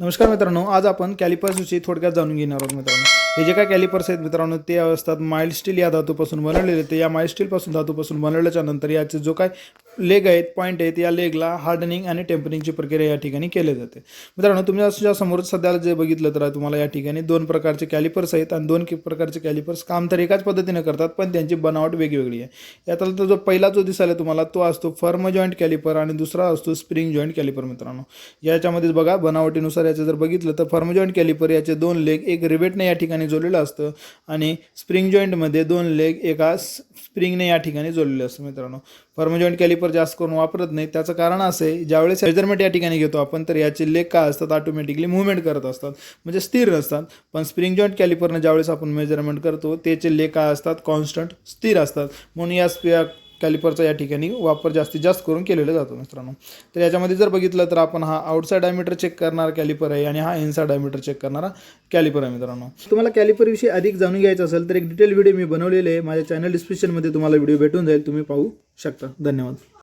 नमस्कार मित्रांनो आज आपण कॅलिपर्सविषयी थोडक्यात जाणून घेणार आहोत मित्रांनो. हे जे काय कॅलिपर्स आहेत मित्रांनो ते असतात माइल्ड स्टील या धातूपासून बनवलेले. ते या माइल्ड स्टीलपासून धातूपासून बनवल्याच्या नंतर याचे जो काय लेग आहेत पॉईंट आहेत या लेगला हार्डनिंग आणि टेम्परिंगची प्रक्रिया या ठिकाणी केली जाते. मित्रांनो तुमच्यासमोर सध्याला जे बघितलं तर तुम्हाला या ठिकाणी दोन प्रकारचे कॅलिपर्स आहेत आणि दोन प्रकारचे कॅलिपर्स काम तर एकाच पद्धतीने करतात पण त्यांची बनावट वेगवेगळी आहे. यातला तो जो पहिला जो दिसायला तुम्हाला तो असतो फर्म जॉईंट कॅलिपर आणि दुसरा असतो स्प्रिंग जॉईंट कॅलिपर मित्रांनो. याच्यामध्ये बघा बनावटीनुसार याचं जर बघितलं तर फर्म जॉईंट कॅलिपर याचे दोन लेग एक रिबेटने या ठिकाणी जोडलेलं असतं आणि स्प्रिंग जॉईंटमध्ये दोन लेग एका स्प्रिंगने या ठिकाणी जोडलेलं असतं मित्रांनो. फर्म जॉईंट कॅलिपर जास्त करून वापरत नाही त्याचं कारण असं आहे ज्यावेळेस मेजरमेंट या ठिकाणी घेतो आपण तर याचे लेग काय असतात? ऑटोमॅटिकली मुवमेंट करत असतात. म्हणजे स्थिर नसतात. पण स्प्रिंग जॉईंट कॅलिपरनं ज्यावेळेस आपण मेजरमेंट करतो त्याचे लेग काय असतात? कॉन्स्टंट स्थिर असतात. म्हणून या कॅलिपरचा या ठिकाणी वापर जास्तीत जास्त करून केलेला जातो मित्रांनो. तर याच्यामध्ये जर बघितलं तर आपण हा आउटसाईड डायमीटर चेक करणारा कॅलिपर आहे आणि हा इनसाईड डायमीटर चेक करणारा कॅलिपर आहे मित्रांनो. तुम्हाला कॅलिपरविषयी अधिक जाणून घ्यायचं असेल तर एक डिटेल व्हिडिओ मी बनवलेले आहे. माझ्या चॅनल डिस्क्रिप्शनमध्ये तुम्हाला व्हिडिओ भेटून जाईल. तुम्ही पाहू शकता. धन्यवाद.